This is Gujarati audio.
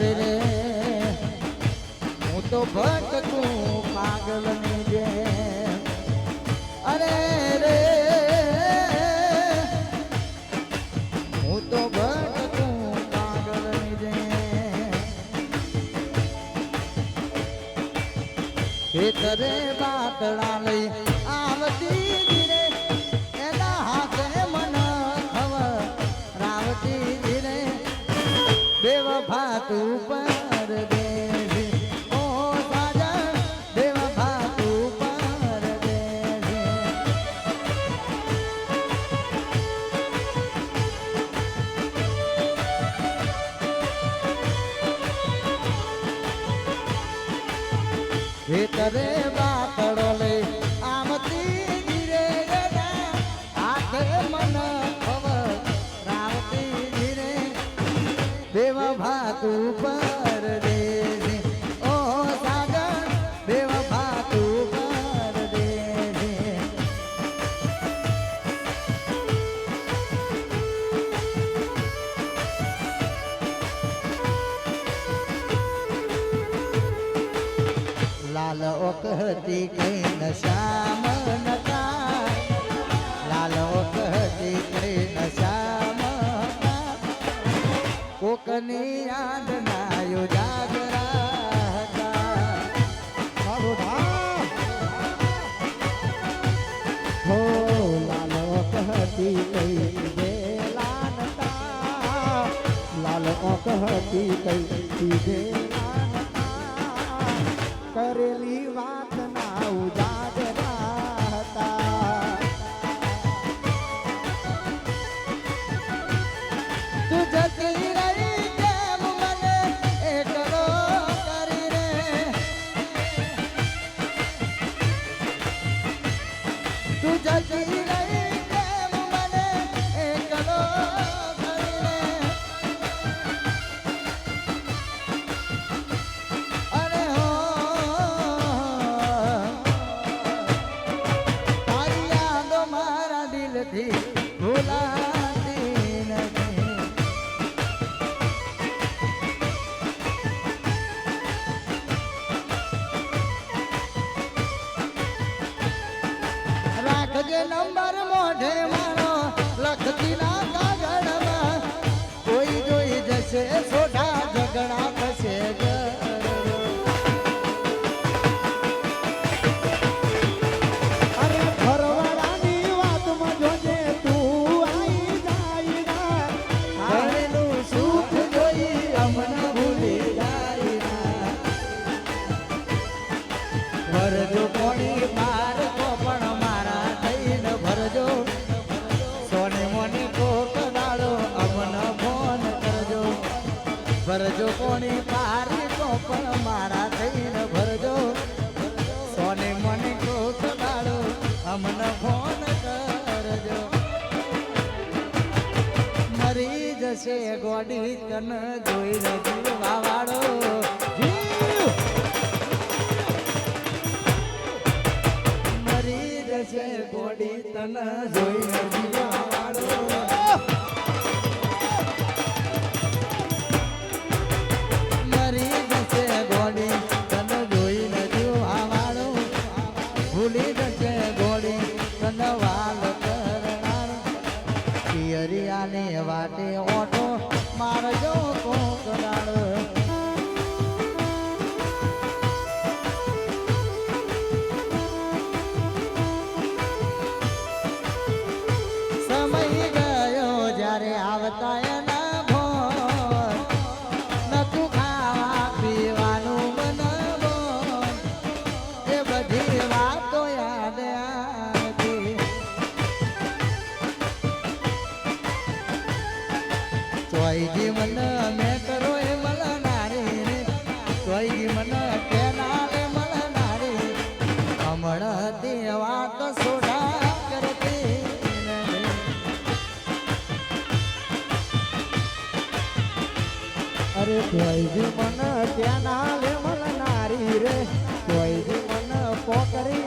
અરે રે. હું તો ભટકું પાગલની જે અરે રે. હું તો ભટકું પાગલની જે ખેતરે બાતડા લઈ આવતી બેવફા તું પર દેજે ઓ સાજન બાતડો બેવફા તું પર દેજે ઓ સાગર બેવફા તું પર દેજે લાલ ઓક હતી કઈ નશામ કોકની યાદ નાયો જાગરા હતા કઈ વેલા નતા લાલ ઓક કઈ વેલા દિલથી ભૂલાતી રાખજે નંબર મોઢે ભરજો કોણી પાર તો પણ મારા થઈને ભરજો. સોને મને કોક દાડો અમને ફોન કરજો. મરી જશે ગોડી તન જોઈને જીવવા વાળો. મરી જશે ગોડી તન જોઈને ભૂલી જશે ઘોડી તન વાલ કરનાર. પિયરિયાને વાટે ઓટો મારજો કોકરાળ સમય ગયો જ્યારે આવતા ચોઈજી મન મે કરો એ મલનારી રે ચોઈજી મન કેના રે મલનારી હમણાં દેવા તો સોડા. અરે જોઈજી મન ત્યાં ના લે મલનારી રે જોઈજી મન પોકરી